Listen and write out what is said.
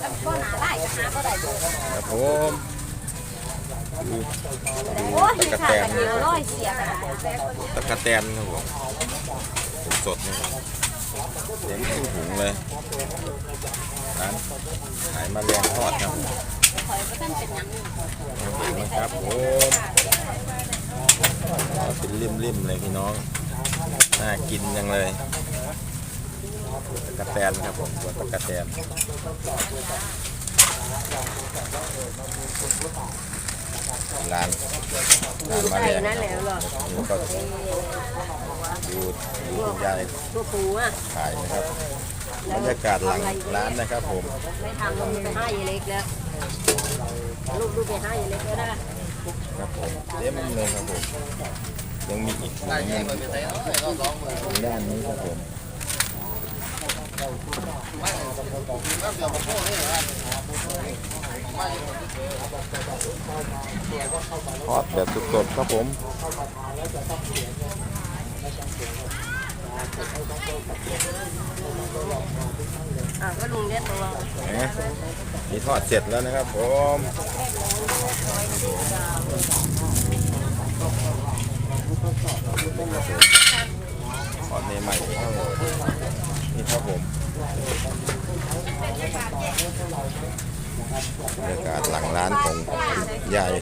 ก็หนาไล่ก็หาก็ได้ดูครับผมดูโอ้ยตะกะแตกันนเดียวร้อยเสียตะกะแตนครับผมสดๆนะครับเลี้ยเป็นถุงเลยร้านขายมาแรงทอดครับคอยก็ท่านเป็นยังมาดูนะครับผมเอาเป็นริมๆเลยพี่น้อง น่ากินจังเลย ตะกะแตนครับผมตัวตะกะแตนร้านร้านมาแรงนั่นแหละหรอนี่ก็ดูดูคุณยายตัวปูอะขายนะครับบรรยากาศหลังร้านนะครับผม ไม่ทำลงไปห้ายีเล็กแล้วลูกดูไปห้ายีเล็กแล้วนะครับผมเต็มเลยครับผมยังมีอีกถุงนึงด้านนี้ครับผม ทอดแบบสดๆครับผมอ่าก็ลุงเล่นตัวนะนี่ทอดเสร็จแล้วนะครับผมทอดใหม่ๆนี่ครับผม บรรยากาศหลังร้านของคุณยาย